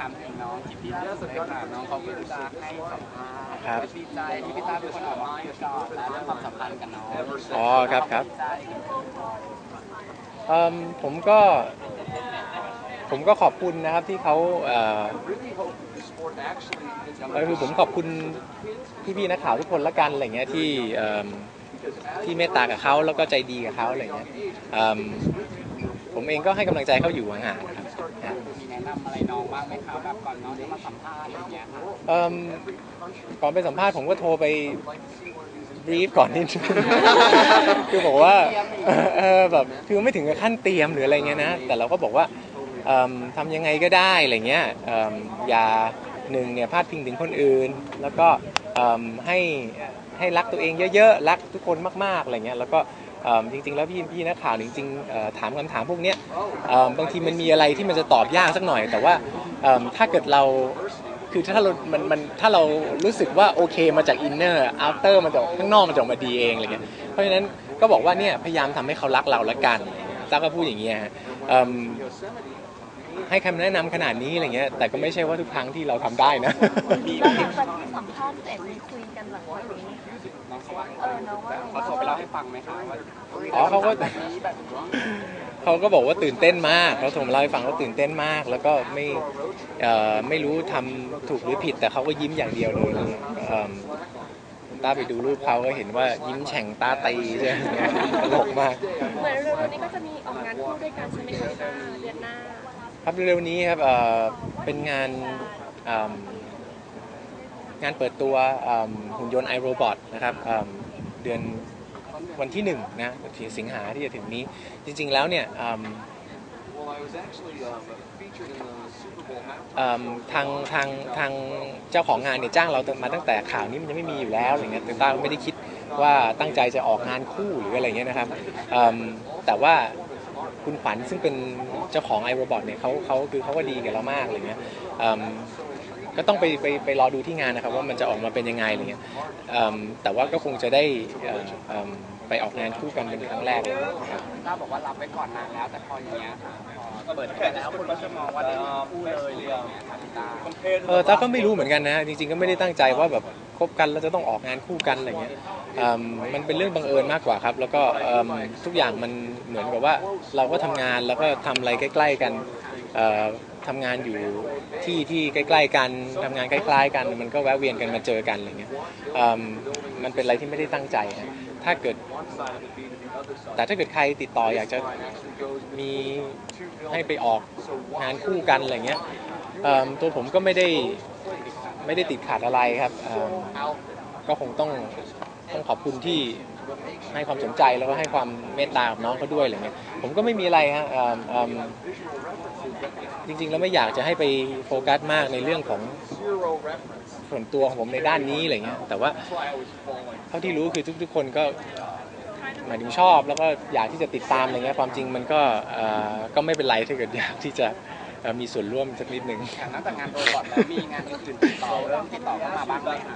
ถามถึงน้องกิตติล่าสุดเลยค่ะน้องเขาเพิ่งจะให้สัมภาษณ์ครับดีใจที่พี่ตาเป็นคนออกมาพูดก่อนและเรื่องความสัมพันธ์กับน้องอ๋อครับครับดีใจเอิ่มผมก็ ผมก็ขอบคุณนะครับที่เขาเอ่อก็คือผมขอบคุณพี่ๆนักข่าวทุกคนละกันอะไรเงี้ยที่เอิ่มที่เมตตากับเขาแล้วก็ใจดีกับเขาอะไรเงี้ยเอิ่มผมเองก็ให้กำลังใจเขาอยู่ห่างๆนะครับนะมี แนะนำอะไรน้องบ้างไหมคะแบบก่อนน้องจะมาสัมภาษณ์อะไรอย่างเงี้ยค่ะเอิ่มก่อนไปสัมภาษณ์ผมก็โทรไปบรีฟก่อนนิดนึง คือบอกว่าเออแบบคือไม่ถึงกับขั้นเตรียมหรืออะไรเงี้ยนะ แต่เราก็บอกว่าเอิ่มทำยังไงก็ได้อะไรเงี้ยเอิ่มอย่าหนึ่งเนี่ยพาดพิงถึงคนอื่น แล้วก็เอิ่มให้ให้รักตัวเองเยอะๆ รักทุกคนมากๆอะไรเงี้ยแล้วก็เอิ่ม จริง ๆ แล้วพี่พี่นักข่าวจริงๆถามคำถามพวกเนี้ยบางทีมันมีอะไรที่มันจะตอบยากสักหน่อย แต่ว่าถ้าเกิดเราคือถ้าเรามันมันถ้าเรารู้สึกว่าโอเคมาจากอินเนอร์อัลเตอร์มันจะข้างนอกมันจะออกมาดีเองอะไรเงี้ยเพราะฉะนั้นก็บอกว่าเนี่ยพยายามทำให้เขารักเราละกันต้าก็พูดอย่างเงี้ยฮะ ให้คำแนะนำขนาดนี้อะไรเงี้ย แต่ก็ไม่ใช่ว่าทุกครั้งที่เราทำได้นะ แล้วหลังจากที่สัมภาษณ์เสร็จมีคุยกันหลังจากนี้น้องเขาว่าเออน้องว่าไงเขาโทรไปเล่าให้ฟังไหมคะว่าอ๋อเขาก็ แบบนี้แบบนี้เขาก็บอกว่าตื่นเต้นมากเขาโทรมาเล่าให้ฟังว่าตื่นเต้นมาก แล้วก็ไม่เอ่อไม่รู้ทำถูกหรือผิด แต่เขาก็ยิ้มอย่างเดียวเลยเอิ่มต้าไปดูรูปเขาก็เห็นว่ายิ้มแฉ่งตาตีใช่ไหมตลกมาก เหมือนเร็วๆนี้ก็จะมีออกงานคู่ด้วยกันใช่ไหมคะพี่ต้าเดือนหน้า ครับเร็วๆนี้ครับเอ่อเป็นงานเอิ่มงานเปิดตัวเอิ่มหุ่นยนต์ iRobot นะครับเอิ่มเดือนวันที่หนึ่งนะถึงสิงหาที่จะถึงนี้ จริง ๆ แล้วเนี่ยเอิ่มเอิ่มทางทางทางเจ้าของงานเนี่ยจ้างเรามาตั้งแต่ข่าวนี้มันยังไม่มีอยู่แล้วอะไรเงี้ยแต่ต้าไม่ได้คิดว่าตั้งใจจะออกงานคู่หรืออะไรเงี้ยนะครับเอิ่มแต่ว่า คุณขวัญซึ่งเป็นเจ้าของไอโรบอทเนี่ยเขาเขาคือเขาก็ดีกับเรามากอะไรเงี้ยก็ต้องไปไปไปรอดูที่งานนะครับว่ามันจะออกมาเป็นยังไงอะไรเงี้ยแต่ว่าก็คงจะได้ไปออกงานคู่กันเป็นครั้งแรกเลยครับต้าบอกว่ารับไว้ก่อนนานแล้วแต่พออย่างเงี้ย เปิดเผยแล้วคนก็จะมองว่าได้คู่เลยเรื่องเนี้ยค่ะพี่ตเออตาก็ไม่รู้เหมือนกันนะจริงๆก็ไม่ได้ตั้งใจว่าแบบคบกันแล้วจะต้องออกงานคู่กันอะไรเงี้ยอืมมันเป็นเรื่องบังเอิญมากกว่าครับ แล้วก็อืมทุกอย่างมันเหมือนกับว่าเราก็ทำงานแล้วก็ทำอะไรใกล้ ๆ กันเอ่อทำงานอยู่ที่ที่ใกล้ ๆ กันทำงานใกล้ๆกัน มันก็แวะเวียนกันมาเจอกันอะไรเงี้ยอืมมันเป็นอะไรที่ไม่ได้ตั้งใจฮะ ถ้าเกิด แต่ถ้าเกิดใครติดต่ออยากจะมีให้ไปออกงานคู่กันอะไรเงี้ยตัวผมก็ไม่ได้ไม่ได้ติดขัดอะไรครับ ก็คงต้องต้องขอบคุณที่ให้ความสนใจแล้วก็ให้ความเมตตากับน้องเขาด้วยอะไรเงี้ยผมก็ไม่มีอะไรฮะจริงๆแล้วไม่อยากจะให้ไปโฟกัสมากในเรื่องของ ส่วนตัวของผมในด้านนี้อะไรเงี้ยแต่ว่าเท่าที่รู้คือทุก ๆ คนก็หมายถึงชอบแล้วก็อยากที่จะติดตามอะไรเงี้ยความจริงมันก็เอ่อก็ไม่เป็นไรถ้าเกิดอยากที่จะเอ่อมีส่วนร่วมสักนิดหนึ่งอย่างนอกจากงานโรบอทแล้วมีงานอื่นๆติดต่อเริ่มติดต่อเข้ามาบ้างไหมคะ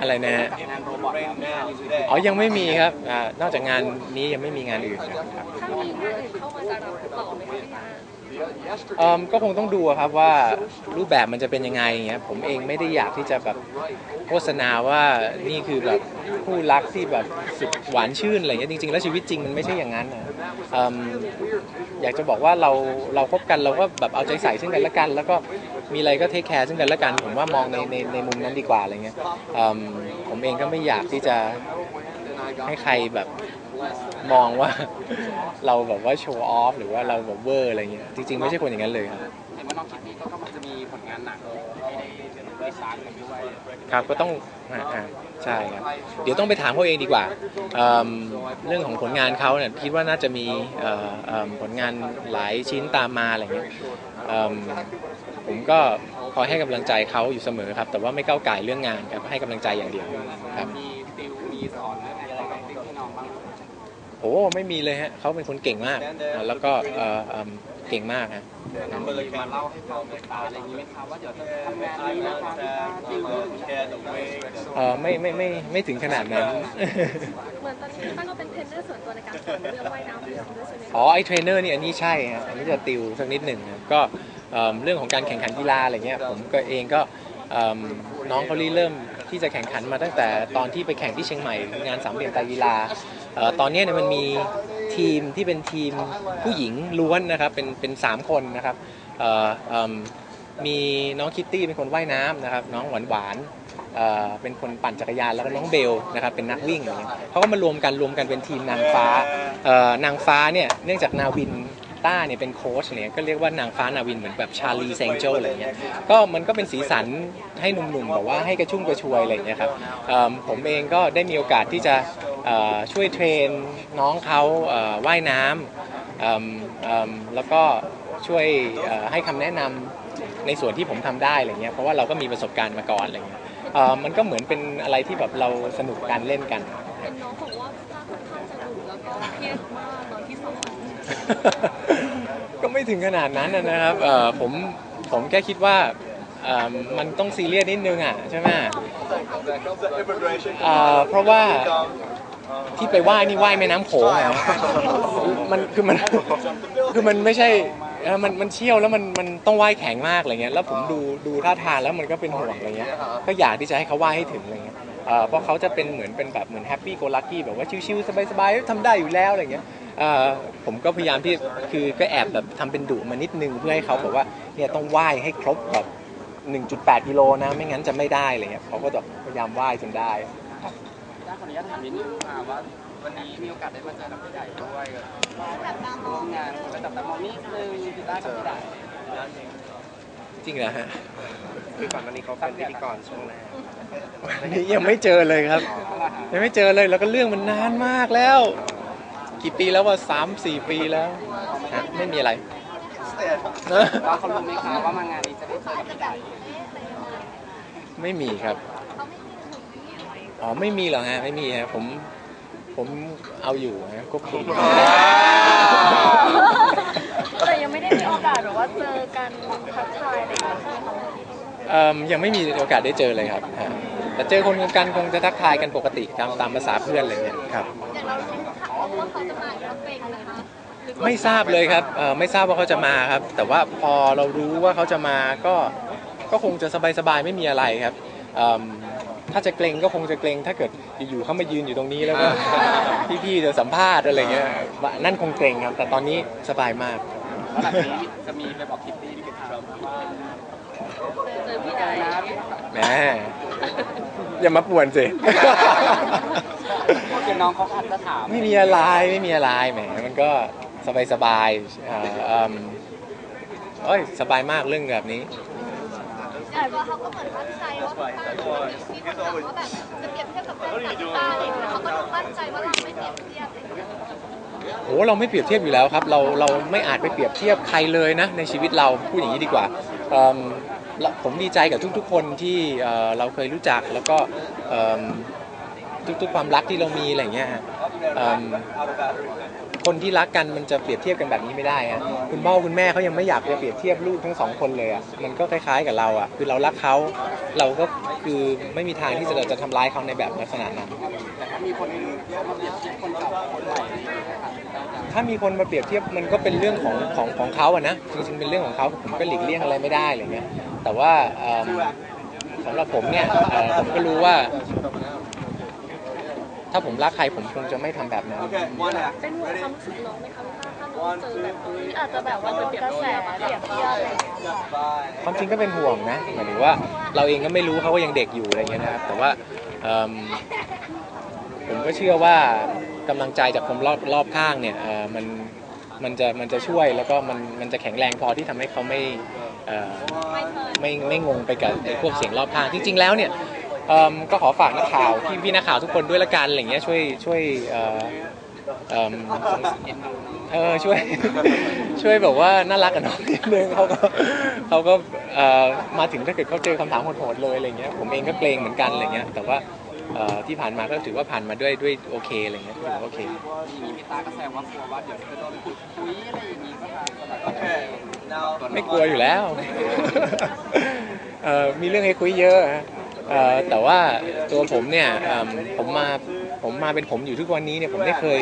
อะไรนะฮะงานโรบอทแล้วมีงานอื่นๆอ๋อยังไม่มีครับอ่านอกจากงานนี้ยังไม่มีงานอื่นครับถ้ามีงานอื่นเข้ามาจะรับต่อไหมคะพี่ต้า เอิ่มก็คงต้องดูอะครับว่ารูปแบบมันจะเป็นยังไงอย่างเงี้ยผมเองไม่ได้อยากที่จะแบบโฆษณาว่านี่คือแบบคู่รักที่แบบสุดหวานชื่นอะไรเงี้ยจริงๆ แล้วชีวิตจริงมันไม่ใช่อย่างนั้นนะเอิ่มอยากจะบอกว่าเราเราคบกันเราก็แบบเอาใจใส่ซึ่งกันและกัน แล้วก็มีอะไรก็เทคแคร์ซึ่งกันและกัน ผมว่ามองในในในมุมนั้นดีกว่าอะไรเงี้ยเอิ่มผมเองก็ไม่อยากที่จะให้ใครแบบ มองว่า เราแบบว่าโชว์ออฟหรือว่าเราแบบเวอร์อะไรเงี้ยจริงๆไม่ใช่คนอย่างนั้นเลยครับเห็นว่าน้องคิตตี้ก็กำลังจะมีผลงานหนังให้ได้ได้สางกันด้วยครับก็ต้องอ่าอ่าใช่ครับเดี๋ยวต้องไปถามเขาเองดีกว่าเอิ่มเรื่องของผลงานเขาเนี่ยคิดว่าน่าจะมีเอ่อเอิ่มผลงานหลายชิ้นตามมาอะไรเงี้ยเอิ่มผมก็คอยให้กำลังใจเขาอยู่เสมอครับ แต่ว่าไม่ก้าวไก่ายเรื่องงานครับให้กำลังใจอย่างเดียวครับ มี โอ้ไม่มีเลยฮะเขาเป็นคนเก่งมากอ่าแล้วก็เอ่อเอิ่มเก่งมากฮะน้องเลยมาเล่าให้ฟังเลยอะไรอย่างนี้ไหมคะว่าเดี๋ยวจะทำงานนี้นะคะติวเรื่องนี้เออไม่ไม่ไม่ไม่ถึงขนาดนั้น เหมือนตอนนี้พี่ต้าก็เป็นเทรนเนอร์ส่วนตัวในการสอนเรื่องว่ายน้ำเรื่องด้วยใช่ไหมคะอ๋อไอเทรนเนอร์นี่อันนี้ใช่ฮะอันนี้จะติวสักนิดหนึ่งนะก็เอิ่มเรื่องของการแข่งขันกีฬาอะไรเงี้ยผมก็เองก็เอิ่ม น้องเขาเริ่มที่จะแข่งขันมาตั้งแต่ตอนที่ไปแข่งที่เชียงใหม่ งานสามเหลี่ยมตรกีฬาออตอนนี้เนี่ยมันมีทีมที่เป็นทีมผู้หญิงล้วนนะครับเป็นเป็นสามคนนะครับมีน้องคิตตี้เป็นคนว่ายน้ำนะครับน้องหวานหวานเเป็นคนปั่นจักรยานแล้วก็น้องเบลนะครับเป็นนักวิ่งอะไรเงี้ยเขาก็มารวมกันรวมกันเป็นทีมนางฟ้านางฟ้าเนี่ยเนื่องจากนาวิน ต้าเนี่ยเป็นโค้ชเนี่ยก็เรียกว่านางฟ้านาวินเหมือนแบบชาลีแซงโจอะไรเงี้ยก็มันก็เป็นสีสันให้หนุ่มๆแบบว่าให้กระชุ่มกระชวยอะไรเงี้ยครับผมเองก็ได้มีโอกาสที่จะช่วยเทรนน้องเขาว่ายน้ำแล้วก็ช่วยให้คำแนะนำในส่วนที่ผมทำได้อะไรเงี้ยเพราะว่าเราก็มีประสบการณ์มาก่อนอะไรเงี้ยมันก็เหมือนเป็นอะไรที่แบบเราสนุกการเล่นกันเห็นน้องบอกว่าภาพค่อนข้างจะดุแล้วก็เครียดมากตอนที่สอน ไม่ถึงขนาดนั้นนะครับเอ่อผมผมแค่คิดว่าเอ่อมันต้องซีเรียสนิดนึงอะใช่ไหมเอ่อเพราะว่า ที่ไปไหว้นี่ไหว้แม่น้ำโขงอะมันคือมัน คือมันไม่ใช่ เอ่อมันมันเชี่ยวแล้วมันมันต้องว่ายแข็งมากอะไรเงี้ยแล้วผมดูดูท่าทางแล้วมันก็เป็นห่วงอะไรเงี้ยก็อยากที่จะให้เขาว่ายให้ถึงอะไรเงี้ยเอ่อเพราะเขาจะเป็นเหมือนเป็นแบบเหมือนแฮปปี้โกลักกี้แบบว่าชิวๆสบายๆทำได้อยู่แล้วอะไรเงี้ยเอ่อผมก็พยายามที่คือก็แอบแบบทำเป็นดุมานิดนึงเพื่อให้เขาแบบว่าเนี่ยต้องว่ายให้ครบแบบ 1.8กิโลนะไม่งั้นจะไม่ได้อะไรเงี้ยเขาก็แบบพยายามว่ายจนได้ได้ขออนุญาตถามนิดนึงค่ะว่า วันนี้มีโอกาสได้มาเจอกับพี่ใหญ่ด้วยร่วมงานคนระดับตามองนิดนึงพี่ต้ากับพี่ใหญ่จริงเหรอฮะคือก่อนวันนี้เขาเป็นพิธีกรช่วงแรกวันนี้ยังไม่เจอเลยครับ ยังไม่เจอเลยแล้วก็เรื่องมันนานมากแล้ว กี่ปีแล้วว่าสามสี่ปีแล้วฮะไม่มีอะไรว่าเขารู้ไหมคะว่ามางานนี้จะได้เจอกับพี่ใหญ่ไม่มีครับอ๋อไม่มีหรอกฮะไม่มีฮะผม ผมเอาอยู่ฮะควบคุมแต่ยังไม่ได้มีโอกาสแบบว่าเจอกันทักทายอะไรอย่างเงี้ยใช่ไหมคะเอิ่มยังไม่มีโอกาสได้เจอเลยครับฮะแต่เจอคนกันคงจะทักทายกันปกติตามตามภาษาเพื่อนอะไรเงี้ยครับ อย่างเรารู้ข่าวว่าเขาจะมาอีกแล้วเป็นนะคะหรือว่าไม่ทราบเลยครับเอ่อไม่ทราบว่าเขาจะมาครับ แต่ว่าพอเรารู้ว่าเขาจะมาก็ก็คงจะสบายๆไม่มีอะไรครับเอิ่ม ถ้าจะเกรงก็คงจะเกรงถ้าเกิดอยู่ๆเขามายืนอยู่ตรงนี้แล้วก็ พี่ๆจะสัมภาษณ์อะไรเงี้ยนั่นคงเกรงครับ แต่ตอนนี้สบายมากแล้วหลังจากนี้จะมีไปบอกคิตตี้ที่ทำว่าเจอพี่ใหญ่นะแหมอย่ามาป่วนสิโอเคน้องเขาคัดจะถามไม่มีอะไรไม่มีอะไรแหมมันก็สบายสบายๆเอ่อเอิ่มเอ้ยสบายมากเรื่องแบบนี้แต่ว่าเขาก็เหมือนมั่นใจว่าพี่ต้ามีคนถามว่าแบบจะเปรียบเทียบกับแฟนคลับพี่ต้าอะไรอย่างเงี้ยเขาก็ดูมั่นใจว่าเราไม่เปรียบเทียบอะไรอย่างเงี้ยโอ้เราไม่เปรียบเทียบอยู่แล้วครับ เราเราไม่อาจไปเปรียบเทียบใครเลยนะในชีวิตเราพูดอย่างนี้ดีกว่าเอิ่มและผมดีใจกับทุกๆ คนที่เอ่อเราเคยรู้จักแล้วก็เอิ่มทุกๆความรักที่เรามีอะไรอย่างเงี้ยฮะเอิ่ม คนที่รักกันมันจะเปรียบเทียบกันแบบนี้ไม่ได้ฮะคุณพ่อคุณแม่เขายังไม่อยากจะเปรียบเทียบลูกทั้งสองคนเลยอะมันก็คล้ายๆกับเราอะคือเรารักเขาเราก็คือไม่มีทางที่จะเราจะทำร้ายเขาในแบบลักษณะนั้นถ้ามีคนเข้ามาเปรียบเทียบคนเก่าคนใหม่ถ้ามีคนมาเปรียบเทียบมันก็เป็นเรื่องของของของเขาอะนะจริงๆเป็นเรื่องของเขาผมก็หลีกเลี่ยงอะไรไม่ได้อะไรเงี้ยแต่ว่าสำหรับผมเนี่ยผมก็รู้ว่าาผมรักใครผมคงจะไม่ทำแบบนั้นเป็นห่วงความรู้สึกน้องไหมคะถ้าน้องเจอแบบที่อาจจะแบบว่าโดนกระแสเปรียบเทียบอะไรอย่างเงี้ยความจริงก็เป็นห่วงนะหมายถึงว่าเราเองก็ไม่รู้เขาก็ยังเด็กอยู่อะไรเงี้ยนะครับแต่ว่าเอิ่มผมก็เชื่อว่ากำลังใจจากคนรอบรอบข้างเนี่ยเอ่อมันมันจะมันจะช่วยแล้วก็มันมันจะแข็งแรงพอที่ทำให้เขาไม่เอ่อไม่เคยไม่ไม่งงไปกับไอ้พวกเสียงรอบข้างจริงๆแล้วเนี่ยเอิ่ม ก็ขอฝากนักข่าวพี่พี่นักข่าวทุกคนด้วยละกันอะไรเงี้ยช่วยช่วยเอ่อเอิ่มสงเออช่วย ช่วยแบบว่าน่ารักกับน้องนิดนึงเขาก็เขาก็เอ่อมาถึงถ้าเกิดเขาเจอคำถามโหดๆเลยอะไรเงี้ยผมเองก็เกรงเหมือนกันอะไรเงี้ยแต่ว่าเอ่อที่ผ่านมาก็ถือว่าผ่านมาด้วยด้วยโอเคอะไรเงี้ยถือว่าโอเค อย่างนี้พี่ต้าก็แซวว่ากลัวว่าเดี๋ยวจะโดนขุดคุยอะไรอย่างนี้ก็ตามสำหรับโอเคไม่กลัวอยู่แล้ว เอ่อมีเรื่องให้คุยเยอะฮะ เอ่อแต่ว่าตัวผมเนี่ยเอิ่มผมมาผมมาเป็นผมอยู่ทุกวันนี้เนี่ยผมไม่เคย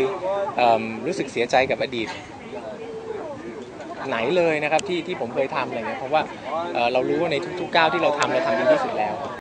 เอิ่มรู้สึกเสียใจกับอดีต ไหนเลยนะครับที่ที่ผมเคยทำอะไรเงี้ยเพราะว่าเอ่อเรารู้ว่าในทุกๆก้าวที่เราทำเราทำดีที่สุดแล้ว